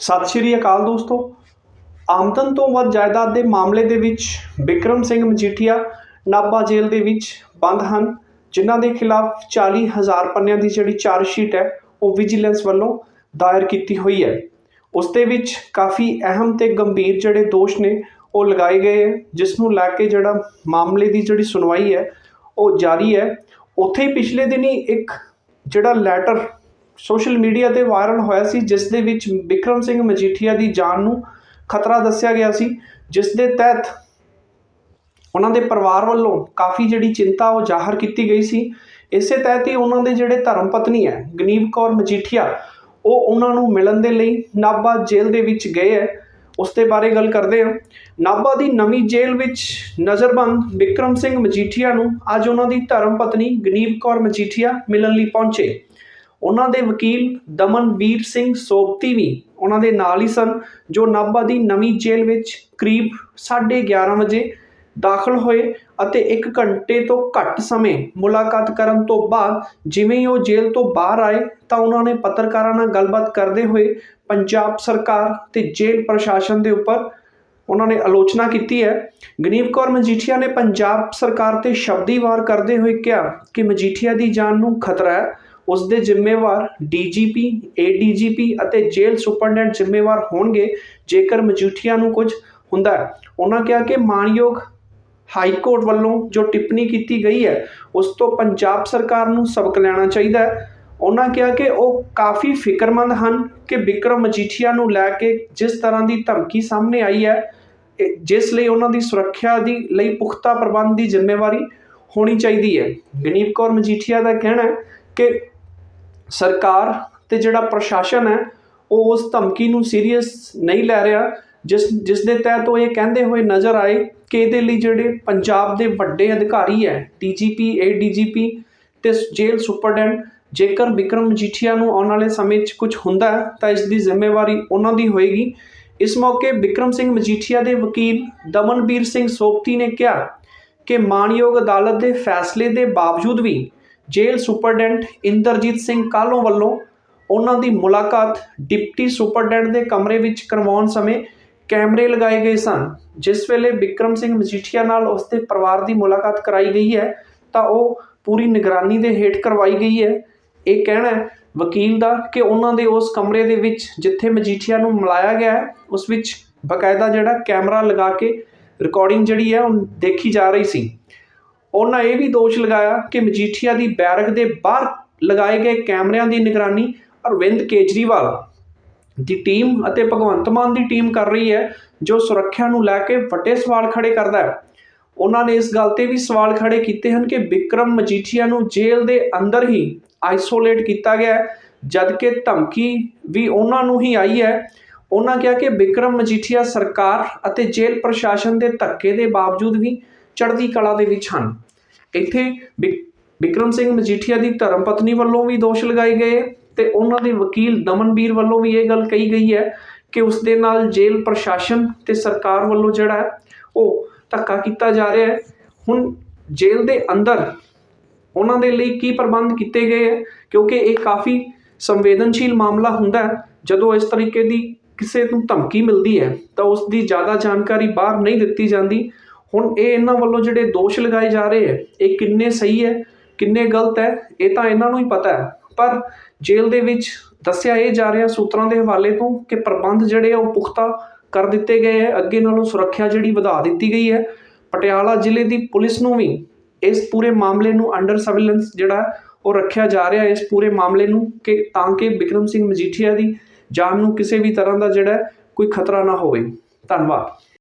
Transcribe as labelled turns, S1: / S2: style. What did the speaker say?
S1: ਸਤਿ ਸ਼੍ਰੀ ਅਕਾਲ ਦੋਸਤੋ। ਆਮਦਨ ਤੋਂ ਵੱਧ ਜਾਇਦਾਦ ਦੇ ਮਾਮਲੇ ਦੇ ਵਿੱਚ ਵਿਕਰਮ ਸਿੰਘ ਮਜੀਠੀਆ ਨਾਭਾ ਜੇਲ੍ਹ ਦੇ ਵਿੱਚ ਬੰਦ ਹਨ, ਜਿਨ੍ਹਾਂ ਦੇ ਖਿਲਾਫ 40000 ਪੰਨਿਆਂ ਦੀ ਜਿਹੜੀ ਚਾਰਜ ਸ਼ੀਟ ਹੈ, ਉਹ ਵਿਜੀਲੈਂਸ ਵੱਲੋਂ ਦਾਇਰ ਕੀਤੀ ਹੋਈ ਹੈ। ਉਸ ਦੇ ਵਿੱਚ ਕਾਫੀ ਅਹਿਮ ਤੇ ਗੰਭੀਰ ਜਿਹੜੇ ਦੋਸ਼ ਨੇ, ਉਹ ਲਗਾਏ ਗਏ ਹੈ, ਜਿਸ ਨੂੰ ਲੈ ਕੇ ਜਿਹੜਾ ਮਾਮਲੇ ਦੀ ਜਿਹੜੀ ਸੁਣਵਾਈ ਹੈ, ਉਹ ਜਾਰੀ ਹੈ। ਉੱਥੇ ਹੀ ਪਿਛਲੇ ਦਿਨੀ ਇੱਕ ਜਿਹੜਾ ਲੈਟਰ ਸੋਸ਼ਲ ਮੀਡੀਆ ਤੇ ਵਾਇਰਲ ਹੋਇਆ ਸੀ, ਜਿਸ ਦੇ ਵਿੱਚ ਵਿਕਰਮ ਸਿੰਘ ਮਜੀਠੀਆ ਦੀ ਜਾਨ ਨੂੰ ਖਤਰਾ ਦੱਸਿਆ ਗਿਆ ਸੀ, ਜਿਸ ਦੇ ਤਹਿਤ ਉਹਨਾਂ ਦੇ ਪਰਿਵਾਰ ਵੱਲੋਂ ਕਾਫੀ ਜਿਹੜੀ ਚਿੰਤਾ ਉਹ ਜ਼ਾਹਰ ਕੀਤੀ ਗਈ ਸੀ। ਇਸੇ ਤਹਿਤ ਹੀ ਉਹਨਾਂ ਦੇ ਜਿਹੜੇ ਧਰਮ ਪਤਨੀ ਹੈ, ਗਨੀਵ ਕੌਰ ਮਜੀਠੀਆ, ਉਹ ਉਹਨਾਂ ਨੂੰ ਮਿਲਣ ਦੇ ਲਈ ਨਾਭਾ ਜੇਲ੍ਹ ਦੇ ਵਿੱਚ ਗਏ ਹੈ। ਉਸ ਦੇ ਬਾਰੇ ਗੱਲ ਕਰਦੇ ਹਾਂ। ਨਾਭਾ ਦੀ ਨਵੀਂ ਜੇਲ੍ਹ ਵਿੱਚ ਨਜ਼ਰਬੰਦ ਵਿਕਰਮ ਸਿੰਘ ਮਜੀਠੀਆ ਨੂੰ ਅੱਜ ਉਹਨਾਂ ਦੀ ਧਰਮ ਪਤਨੀ ਗਨੀਵ ਕੌਰ ਮਜੀਠੀਆ ਮਿਲਣ ਲਈ ਪਹੁੰਚੇ। ਉਹਨਾਂ ਦੇ ਵਕੀਲ ਦਮਨਵੀਰ ਸਿੰਘ ਸੋਪਤੀ ਵੀ ਉਹਨਾਂ ਦੇ ਨਾਲ ਹੀ ਸਨ, ਜੋ ਨਾਭਾ ਦੀ ਨਵੀਂ ਜੇਲ੍ਹ ਵਿੱਚ ਕਰੀਬ 11:30 ਵਜੇ ਦਾਖਲ ਹੋਏ ਅਤੇ 1 ਘੰਟੇ ਤੋਂ ਘੱਟ ਸਮੇਂ ਮੁਲਾਕਾਤ ਕਰਨ ਤੋਂ ਬਾਅਦ ਜਿਵੇਂ ਹੀ ਉਹ ਜੇਲ੍ਹ ਤੋਂ ਬਾਹਰ ਆਏ ਤਾਂ ਉਹਨਾਂ ਨੇ ਪੱਤਰਕਾਰਾਂ ਨਾਲ ਗੱਲਬਾਤ ਕਰਦੇ ਹੋਏ ਪੰਜਾਬ ਸਰਕਾਰ ਤੇ ਜੇਲ੍ਹ ਪ੍ਰਸ਼ਾਸਨ ਦੇ ਉੱਪਰ ਉਹਨਾਂ ਨੇ ਆਲੋਚਨਾ ਕੀਤੀ ਹੈ। ਗਨੀਵ ਕੌਰ ਮਜੀਠੀਆ ਨੇ ਪੰਜਾਬ ਸਰਕਾਰ ਤੇ ਸ਼ਬਦੀ ਵਾਰ ਕਰਦੇ ਹੋਏ ਕਿਹਾ ਕਿ ਮਜੀਠੀਆ ਦੀ ਜਾਨ ਨੂੰ ਖਤਰਾ ਹੈ। ਉਸ ਦੇ ਜ਼ਿੰਮੇਵਾਰ ਡੀਜੀਪੀ, ਏਡੀਜੀਪੀ ਅਤੇ ਜੇਲ੍ਹ ਸੁਪਰਡੈਂਟ ਜ਼ਿੰਮੇਵਾਰ ਹੋਣਗੇ, ਜੇਕਰ ਮਜੀਠੀਆ ਨੂੰ ਕੁਝ ਹੁੰਦਾ ਹੈ। ਉਹਨਾਂ ਕਿਹਾ ਕਿ ਮਾਨਯੋਗ ਹਾਈ ਕੋਰਟ ਵੱਲੋਂ ਜੋ ਟਿੱਪਣੀ ਕੀਤੀ ਗਈ ਹੈ, ਉਸ ਤੋਂ ਪੰਜਾਬ ਸਰਕਾਰ ਨੂੰ ਸਬਕ ਲੈਣਾ ਚਾਹੀਦਾ ਹੈ। ਉਹਨਾਂ ਕਿਹਾ ਕਿ ਉਹ ਕਾਫੀ ਫਿਕਰਮੰਦ ਹਨ ਕਿ ਬਿਕਰਮ ਮਜੀਠੀਆ ਨੂੰ ਲੈ ਕੇ ਜਿਸ ਤਰ੍ਹਾਂ ਦੀ ਧਮਕੀ ਸਾਹਮਣੇ ਆਈ ਹੈ ਜਿਸ ਲਈ ਉਹਨਾਂ ਦੀ ਸੁਰੱਖਿਆ ਦੀ ਲਈ ਪੁਖਤਾ ਪ੍ਰਬੰਧ ਦੀ ਜ਼ਿੰਮੇਵਾਰੀ ਹੋਣੀ ਚਾਹੀਦੀ ਹੈ। ਗਨੀਵ ਕੌਰ ਮਜੀਠੀਆ ਦਾ ਕਹਿਣਾ ਹੈ ਕਿ ਸਰਕਾਰ ਤੇ ਜਿਹੜਾ ਪ੍ਰਸ਼ਾਸਨ ਹੈ, ਉਹ ਉਸ ਧਮਕੀ ਨੂੰ ਸੀਰੀਅਸ ਨਹੀਂ ਲੈ ਰਿਹਾ, ਜਿਸ ਜਿਸ ਦੇ ਤਹਿਤ ਉਹ ਇਹ ਕਹਿੰਦੇ ਹੋਏ ਨਜ਼ਰ ਆਏ ਕਿ ਇਹਦੇ ਲਈ ਜਿਹੜੇ ਪੰਜਾਬ ਦੇ ਵੱਡੇ ਅਧਿਕਾਰੀ ਹੈ ਡੀਜੀਪੀ ਏਡੀਜੀਪੀ ਤੇ ਜੇਲ੍ਹ ਸੁਪਰਡੈਂਟ, ਜੇਕਰ ਵਿਕਰਮ ਮਜੀਠੀਆ ਨੂੰ ਆਉਣ ਵਾਲੇ ਸਮੇਂ 'ਚ ਕੁਝ ਹੁੰਦਾ ਤਾਂ ਇਸ ਦੀ ਜ਼ਿੰਮੇਵਾਰੀ ਉਹਨਾਂ ਦੀ ਹੋਏਗੀ। ਇਸ ਮੌਕੇ ਵਿਕਰਮ ਸਿੰਘ ਮਜੀਠੀਆ ਦੇ ਵਕੀਲ ਦਮਨਬੀਰ ਸਿੰਘ ਸੋਪਤੀ ਨੇ ਕਿਹਾ ਕਿ ਮਾਨਯੋਗ ਅਦਾਲਤ ਦੇ ਫੈਸਲੇ ਦੇ ਬਾਵਜੂਦ ਵੀ ਜੇਲ੍ਹ ਸੁਪਰਡੈਂਟ ਇੰਦਰਜੀਤ ਸਿੰਘ ਕਾਹਲੋਂ ਵੱਲੋਂ ਉਹਨਾਂ ਦੀ ਮੁਲਾਕਾਤ ਡਿਪਟੀ ਸੁਪਰਡੈਂਟ ਦੇ ਕਮਰੇ ਵਿੱਚ ਕਰਵਾਉਣ ਸਮੇਂ ਕੈਮਰੇ ਲਗਾਏ ਗਏ ਸਨ। ਜਿਸ ਵੇਲੇ ਵਿਕਰਮ ਸਿੰਘ ਮਜੀਠੀਆ ਨਾਲ ਉਸ ਦੇ ਪਰਿਵਾਰ ਦੀ ਮੁਲਾਕਾਤ ਕਰਾਈ ਗਈ ਹੈ, ਤਾਂ ਉਹ ਪੂਰੀ ਨਿਗਰਾਨੀ ਦੇ ਹੇਠ ਕਰਵਾਈ ਗਈ ਹੈ। ਇਹ ਕਹਿਣਾ ਹੈ, ਵਕੀਲ ਦਾ, ਕਿ ਉਹਨਾਂ ਦੇ ਉਸ ਕਮਰੇ ਦੇ ਵਿੱਚ ਜਿੱਥੇ ਮਜੀਠੀਆ ਨੂੰ ਮਿਲਾਇਆ ਗਿਆ ਹੈ, ਉਸ ਵਿੱਚ ਬਕਾਇਦਾ ਜਿਹੜਾ ਕੈਮਰਾ ਲਗਾ ਕੇ ਰਿਕਾਰਡਿੰਗ ਜਿਹੜੀ ਹੈ, ਉਹ ਦੇਖੀ ਜਾ ਰਹੀ ਸੀ। ਉਹਨਾਂ ਇਹ ਵੀ ਦੋਸ਼ ਲਗਾਇਆ ਕਿ ਮਜੀਠੀਆ ਦੀ ਬੈਰਕ ਦੇ ਬਾਹਰ ਲਗਾਏ ਗਏ ਕੈਮਰਿਆਂ ਦੀ ਨਿਗਰਾਨੀ ਅਰਵਿੰਦ ਕੇਜਰੀਵਾਲ ਦੀ ਟੀਮ ਅਤੇ ਭਗਵੰਤ ਮਾਨ ਦੀ ਟੀਮ ਕਰ ਰਹੀ ਹੈ, ਜੋ ਸੁਰੱਖਿਆ ਨੂੰ ਲੈ ਕੇ ਵੱਡੇ ਸਵਾਲ ਖੜੇ ਕਰਦਾ ਹੈ। ਉਹਨਾਂ ਨੇ ਇਸ ਗੱਲ ਤੇ ਵੀ ਸਵਾਲ ਖੜੇ ਕੀਤੇ ਹਨ ਕਿ ਵਿਕਰਮ ਮਜੀਠੀਆ ਨੂੰ ਜੇਲ੍ਹ ਦੇ ਅੰਦਰ ਹੀ ਆਈਸੋਲੇਟ ਕੀਤਾ ਗਿਆ ਹੈ, ਜਦਕਿ ਧਮਕੀ ਵੀ ਉਹਨਾਂ ਨੂੰ ਹੀ ਆਈ ਹੈ। ਉਹਨਾਂ ਕਿਹਾ ਕਿ ਵਿਕਰਮ ਮਜੀਠੀਆ ਸਰਕਾਰ ਅਤੇ ਜੇਲ੍ਹ ਪ੍ਰਸ਼ਾਸਨ ਦੇ ਧੱਕੇ ਦੇ ਬਾਵਜੂਦ ਵੀ ਚੜ੍ਹਦੀ ਕਲਾ ਦੇ ਵਿੱਚ ਹਨ। ਇੱਥੇ ਵਿਕ- ਵਿਕਰਮ ਸਿੰਘ ਮਜੀਠੀਆ ਦੀ ਧਰਮ ਪਤਨੀ ਵੱਲੋਂ ਵੀ ਦੋਸ਼ ਲਗਾਏ ਗਏ ਤੇ ਉਹਨਾਂ ਦੇ ਵਕੀਲ ਦਮਨਬੀਰ ਵੱਲੋਂ ਵੀ ਇਹ ਗੱਲ ਕਹੀ ਗਈ ਹੈ ਕਿ ਉਸ ਦੇ ਨਾਲ ਜੇਲ੍ਹ ਪ੍ਰਸ਼ਾਸਨ ਤੇ ਸਰਕਾਰ ਵੱਲੋਂ ਜਿਹੜਾ ਉਹ ਧੱਕਾ ਕੀਤਾ ਜਾ ਰਿਹਾ ਹੈ। ਹੁਣ ਜੇਲ੍ਹ ਦੇ ਅੰਦਰ ਉਹਨਾਂ ਦੇ ਲਈ ਕੀ ਪ੍ਰਬੰਧ ਕੀਤੇ ਗਏ ਹੈ? ਕਿਉਂਕਿ ਇਹ ਕਾਫੀ ਸੰਵੇਦਨਸ਼ੀਲ ਮਾਮਲਾ ਹੁੰਦਾ ਹੈ। ਜਦੋਂ ਇਸ ਤਰੀਕੇ ਦੀ ਕਿਸੇ ਨੂੰ ਧਮਕੀ ਮਿਲਦੀ ਹੈ ਤਾਂ ਉਸ ਦੀ ਜ਼ਿਆਦਾ ਜਾਣਕਾਰੀ ਬਾਹਰ ਨਹੀਂ ਦਿੱਤੀ ਜਾਂਦੀ। ਹੁਣ ਇਹ ਇਹਨਾਂ ਵੱਲੋਂ ਜਿਹੜੇ ਦੋਸ਼ ਲਗਾਏ ਜਾ ਰਹੇ ਹੈ ਇਹ ਕਿੰਨੇ ਸਹੀ ਹੈ, ਕਿੰਨੇ ਗਲਤ ਹੈ, ਇਹ ਤਾਂ ਇਹਨਾਂ ਨੂੰ ਹੀ ਪਤਾ ਹੈ। ਪਰ ਜੇਲ੍ਹ ਦੇ ਵਿੱਚ ਦੱਸਿਆ ਇਹ ਜਾ ਰਿਹਾ ਸੂਤਰਾਂ ਦੇ ਹਵਾਲੇ ਤੋਂ ਕਿ ਪ੍ਰਬੰਧ ਜਿਹੜੇ ਆ ਉਹ ਪੁਖਤਾ ਕਰ ਦਿੱਤੇ ਗਏ ਹੈ, ਅੱਗੇ ਨਾਲੋਂ ਸੁਰੱਖਿਆ ਜਿਹੜੀ ਵਧਾ ਦਿੱਤੀ ਗਈ ਹੈ। ਪਟਿਆਲਾ ਜ਼ਿਲ੍ਹੇ ਦੀ ਪੁਲਿਸ ਨੂੰ ਵੀ ਇਸ ਪੂਰੇ ਮਾਮਲੇ ਨੂੰ ਅੰਡਰ ਸਰਵੇਲੈਂਸ ਜਿਹੜਾ ਉਹ ਰੱਖਿਆ ਜਾ ਰਿਹਾ, ਇਸ ਪੂਰੇ ਮਾਮਲੇ ਨੂੰ ਕਿ ਤਾਂ ਕਿ ਵਿਕਰਮ ਸਿੰਘ ਮਜੀਠੀਆ ਦੀ ਜਾਨ ਨੂੰ ਕਿਸੇ ਵੀ ਤਰ੍ਹਾਂ ਦਾ ਜਿਹੜਾ ਕੋਈ ਖਤਰਾ ਨਾ ਹੋਵੇ। ਧੰਨਵਾਦ।